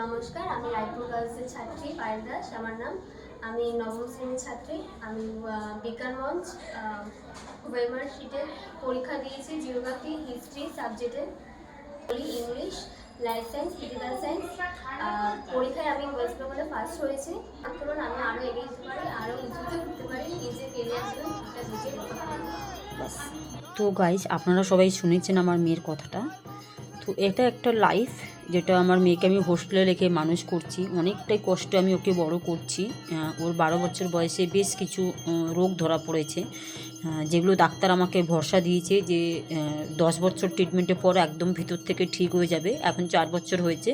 নমস্কার আমি রায়পুর গার্লসের ছাত্রী পায়েল দাস আমার নাম। আমি নবম শ্রেণির ছাত্রী। আমি আহ, বিজ্ঞান মঞ্চ ওয়েমার শিটে পরীক্ষা দিয়েছি জিওগ্রাফি হিস্ট্রি সাবজেক্টে। বলি English life science physical science. পরীক্ষায় আমি ওয়েস্ট বেঙ্গলে ফার্স্ট হয়েছি। করুন আমি আরও এগিয়ে যেতে পারি আরও উঁচুতে উঠতে পারি নিজের কেরিয়ার জন্য ব্যাস। তো গাইজ আপনারা সবাই শুনেছেন আমার মেয়ের কথাটা। তো এটা একটা লাইফ যেটা আমার মেয়েকে আমি হোস্টেলে রেখে মানুষ করছি। অনেকটাই কষ্ট আমি ওকে বড় করছি। ওর বারো বছর বয়সে বেশ কিছু রোগ ধরা পড়েছে। যেগুলো ডাক্তার আমাকে ভরসা দিয়েছে যে দশ বছর ট্রিটমেন্টের পর একদম ভিতর থেকে ঠিক হয়ে যাবে। এখন চার বছর হয়েছে।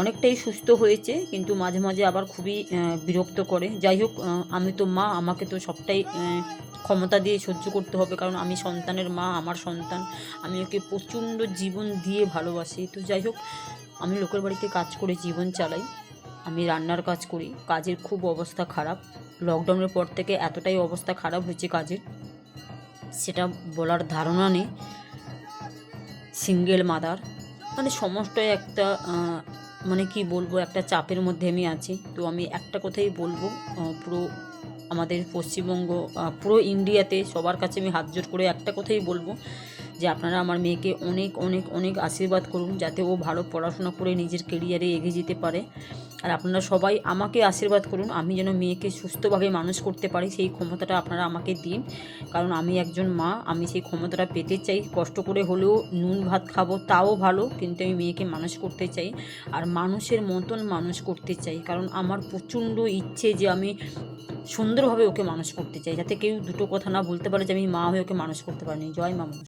অনেকটাই সুস্থ হয়েছে, কিন্তু মাঝে মাঝে আবার খুবই বিরক্ত করে। যাই হোক আমি তো মা, আমাকে তো সবটাই ক্ষমতা দিয়ে সহ্য করতে হবে, কারণ আমি সন্তানের মা, আমার সন্তান। আমি ওকে প্রচণ্ড জীবন দিয়ে ভালোবাসি। তো যাই হোক, আমি লোকের বাড়িতে কাজ করে জীবন চালাই। আমি রান্নার কাজ করি। কাজের খুব অবস্থা খারাপ। লকডাউনের পর থেকে এতটাই অবস্থা খারাপ হয়েছে কাজের, সেটা বলার ধারণা নেই। সিঙ্গেল মাদার মানে সমস্তই একটা মানে কি বলব, একটা চাপের মধ্যে আমি আছি। তো আমি একটা কথাই বলব পুরো আমাদের পশ্চিমবঙ্গ পুরো ইন্ডিয়াতে সবার কাছে আমি হাত জোর করে একটা কথাই বলব যে আপনারা আমার মেয়েকে অনেক অনেক অনেক আশীর্বাদ করুন যাতে ও ভালো পড়াশোনা করে নিজের কেরিয়ারে এগিয়ে যেতে পারে। আর আপনারা সবাই আমাকে আশীর্বাদ করুন, আমি যেন মেয়েকে সুস্থভাবে মানুষ করতে পারি, সেই ক্ষমতাটা আপনারা আমাকে দিন। কারণ আমি একজন মা, আমি সেই ক্ষমতাটা পেতে চাই। কষ্ট করে হলেও নুন, ভাত খাব তাও ভালো, কিন্তু আমি মেয়েকে মানুষ করতে চাই। আর মানুষের মতন মানুষ করতে চাই, কারণ আমার প্রচণ্ড ইচ্ছে যে আমি সুন্দরভাবে ওকে মানুষ করতে চাই। যাতে কেউ দুটো কথা না বলতে পারে যে আমি মা হয়ে ওকে মানুষ করতে পারিনি। জয় মা